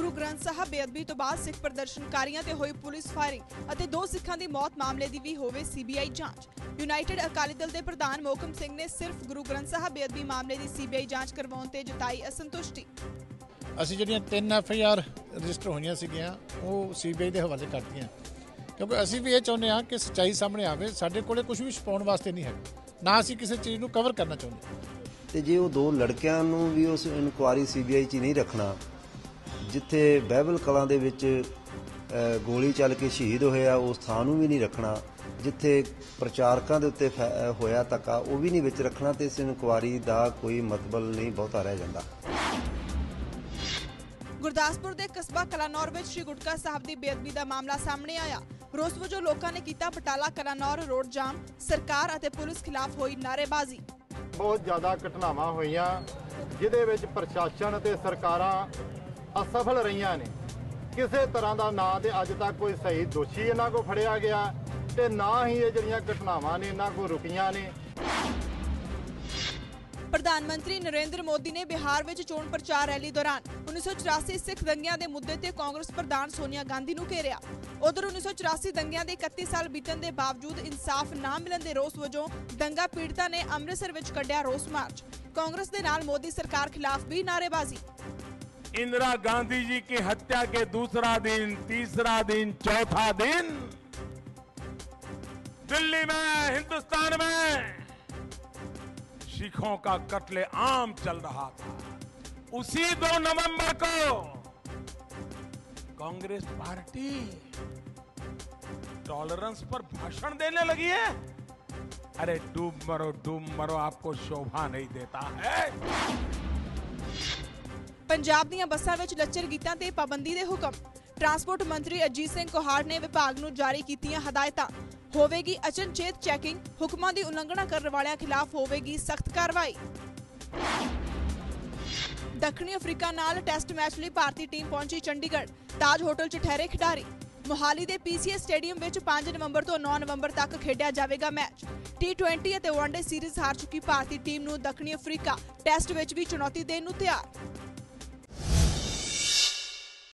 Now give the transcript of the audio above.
ਗੁਰੂ ਗ੍ਰੰਥ ਸਾਹਿਬ ਬੇਅਦਬੀ ਤੋਂ ਬਾਅਦ ਸਿੱਖ ਪ੍ਰਦਰਸ਼ਨਕਾਰੀਆਂ ਤੇ ਹੋਈ ਪੁਲਿਸ ਫਾਇਰਿੰਗ ਅਤੇ ਦੋ ਸਿੱਖਾਂ ਦੀ ਮੌਤ ਮਾਮਲੇ ਦੀ ਵੀ ਹੋਵੇ ਸੀਬੀਆਈ ਜਾਂਚ। ਯੂਨਾਈਟਿਡ ਅਕਾਲੀ ਦਲ ਦੇ ਪ੍ਰਧਾਨ ਮੋਹਕਮ ਸਿੰਘ ਨੇ ਸਿਰਫ ਗੁਰੂ ਗ੍ਰੰਥ ਸਾਹਿਬ ਬੇਅਦਬੀ ਮਾਮਲੇ ਦੀ ਸੀਬੀਆਈ ਜਾਂਚ ਕਰਵਾਉਣ ਤੇ ਜਤਾਈ ਅਸੰਤੁਸ਼ਟੀ। ਅਸੀਂ ਜਿਹੜੀਆਂ ਤਿੰਨ ਐਫ ਆਈ ਆਰ ਰਜਿਸਟਰ ਹੋਈਆਂ ਸੀਗੀਆਂ ਉਹ ਸੀਬੀਆਈ ਦੇ ਹਵਾਲੇ ਕਰਤੀਆਂ। ਕਿਉਂਕਿ ਅਸੀਂ ਵੀ ਇਹ ਚਾਹੁੰਦੇ ਹਾਂ ਕਿ ਸੱਚਾਈ ਸਾਹਮਣੇ ਆਵੇ ਸਾਡੇ ਕੋਲੇ ਕੁਝ ਵੀ ਛੁਪਾਉਣ ਵਾਸਤੇ ਨਹੀਂ ਹੈ ਨਾ ਅਸੀਂ ਕਿਸੇ ਚੀਜ਼ ਨੂੰ ਕਵਰ ਕਰਨਾ ਚਾਹੁੰਦੇ। ਤੇ ਜੇ ਉਹ ਦੋ ਲੜਕਿਆਂ ਨੂੰ ਵੀ ਉਸ ਇਨਕੁਆਰੀ ਸੀਬੀਆਈ 'ਚ ਨਹੀਂ ਰੱਖਣਾ ਜਿੱਥੇ ਬਾਈਬਲ ਕਲਾਂ ਦੇ ਵਿੱਚ ਗੋਲੀ ਚੱਲ ਕੇ ਸ਼ਹੀਦ ਹੋਏ ਆ ਉਸ ਥਾਂ ਨੂੰ ਵੀ ਨਹੀਂ ਰੱਖਣਾ ਜਿੱਥੇ ਪ੍ਰਚਾਰਕਾਂ ਦੇ ਉੱਤੇ ਹੋਇਆ ਧੱਕਾ ਉਹ ਵੀ ਨਹੀਂ ਵਿੱਚ ਰੱਖਣਾ ਤੇ ਇਸ ਇਨਕੁਆਰੀ ਦਾ ਕੋਈ ਮਤਲਬ ਨਹੀਂ ਬਹੁਤਾ ਰਹਿ ਜਾਂਦਾ। ਗੁਰਦਾਸਪੁਰ ਦੇ ਕਸਬਾ ਕਲਾਨੌਰ ਵਿੱਚ ਸ਼੍ਰੀ ਗੁਟਕਾ ਸਾਹਿਬ ਦੀ ਬੇਅਦਬੀ ਦਾ ਮਾਮਲਾ ਸਾਹਮਣੇ ਆਇਆ। ਰੋਸ ਵਜੋਂ ਲੋਕਾਂ ਨੇ ਕੀਤਾ ਬਟਾਲਾ ਕਲਾਨੌਰ ਰੋਡ ਜਾਮ ਸਰਕਾਰ ਅਤੇ ਪੁਲਿਸ ਖਿਲਾਫ ਹੋਈ ਨਾਅਰੇਬਾਜ਼ੀ। ਬਹੁਤ ਜ਼ਿਆਦਾ ਘਟਨਾਵਾਂ ਹੋਈਆਂ ਜਿਹਦੇ ਵਿੱਚ ਪ੍ਰਸ਼ਾਸਨ ਅਤੇ ਸਰਕਾਰਾਂ ਅਸਫਲ ਰਹੀਆਂ ਨੇ। ਕਿਸੇ ਤਰ੍ਹਾਂ ਦਾ ਨਾ ਤੇ ਅੱਜ ਤੱਕ ਕੋਈ ਸਹੀ ਦੋਸ਼ੀ ਇਹਨਾਂ ਕੋ ਫੜਿਆ ਗਿਆ ਤੇ ਨਾ ਹੀ ਇਹ ਜਿਹੜੀਆਂ ਘਟਨਾਵਾਂ ਨੇ ਇਹਨਾਂ ਕੋ ਰੁਕੀਆਂ ਨੇ। ਪ੍ਰਧਾਨ ਮੰਤਰੀ ਨਰਿੰਦਰ ਮੋਦੀ ਨੇ ਬਿਹਾਰ ਵਿੱਚ ਚੋਣ ਪ੍ਰਚਾਰ ਰੈਲੀ ਦੌਰਾਨ 1984 ਸਿੱਖ ਦੰਗਿਆਂ ਦੇ ਮੁੱਦੇ ਤੇ ਕਾਂਗਰਸ ਪ੍ਰਧਾਨ ਸੋਨੀਆ ਗਾਂਧੀ ਨੂੰ ਘੇਰਿਆ। ਉਧਰ 1984 ਦੰਗਿਆਂ ਦੇ 31 ਸਾਲ ਬੀਤਣ ਦੇ ਬਾਵਜੂਦ ਇਨਸਾਫ ਨਾ ਮਿਲਣ ਦੇ ਰੋਸ ਵਜੋਂ ਦੰਗਾ ਪੀੜਤਾਂ ਨੇ ਅੰਮ੍ਰਿਤਸਰ ਵਿੱਚ ਕੱਢਿਆ ਰੋਸ ਮਾਰਚ। ਕਾਂਗਰਸ ਦੇ ਨਾਲ ਮੋਦੀ ਸਰਕਾਰ ਖਿਲਾਫ ਵੀ ਨਾਅਰੇਬਾਜ਼ੀ। इंदिरा गांधी जी की हत्या के दूसरा दिन, तीसरा दिन, चौथा दिन। दिल्ली में, हिंदुस्तान में सिखों का कत्ले आम चल रहा था। उसी दो नवंबर को कांग्रेस पार्टी टॉलरेंस पर भाषण देने लगी है। अरे डूब मरो डूब मरो, आपको शोभा नहीं देता है। ਪੰਜਾਬ ਦੀਆਂ ਬੱਸਾਂ ਵਿੱਚ ਲੱਚਰ ਗੀਤਾਂ ਤੇ ਪਾਬੰਦੀ ਦੇ ਹੁਕਮ। ਟਰਾਂਸਪੋਰਟ ਮੰਤਰੀ ਅਜੀਤ ਸਿੰਘ ਕੋਹਾੜ ਨੇ ਵਿਭਾਗ ਨੂੰ ਜਾਰੀ ਕੀਤੀਆਂ ਹਦਾਇਤਾਂ। ਹੋਵੇਗੀ ਅਚਨਚੇਤ ਚੈਕਿੰਗ, ਹੁਕਮਾਂ ਦੀ ਉਲੰਘਣਾ ਕਰਨ ਵਾਲਿਆਂ ਖਿਲਾਫ ਹੋਵੇਗੀ ਸਖਤ ਕਾਰਵਾਈ। ਦੱਖਣੀ ਅਫਰੀਕਾ ਨਾਲ ਟੈਸਟ ਮੈਚ ਲਈ ਭਾਰਤੀ ਟੀਮ ਪਹੁੰਚੀ ਚੰਡੀਗੜ੍ਹ। ਤਾਜ ਹੋਟਲ 'ਚ ਠਹਿਰੇ ਖਿਡਾਰੀ। ਮੋਹਾਲੀ ਦੇ ਪੀਸੀਏ ਸਟੇਡੀਅਮ ਵਿੱਚ 5 ਨਵੰਬਰ ਤੋਂ 9 ਨਵੰਬਰ ਤੱਕ ਖੇਡਿਆ ਜਾਵੇਗਾ ਮੈਚ। ਟੀ20 ਅਤੇ ਵਨਡੇ ਸੀਰੀਜ਼ ਹਾਰ ਚੁੱਕੀ ਭਾਰਤੀ ਟੀਮ ਨੂੰ ਦੱਖਣੀ ਅਫਰੀਕਾ। ਟੈਸਟ ਵਿੱਚ ਵੀ ਚੁਣੌਤੀ ਦੇਣ ਨੂੰ ਤਿਆਰ।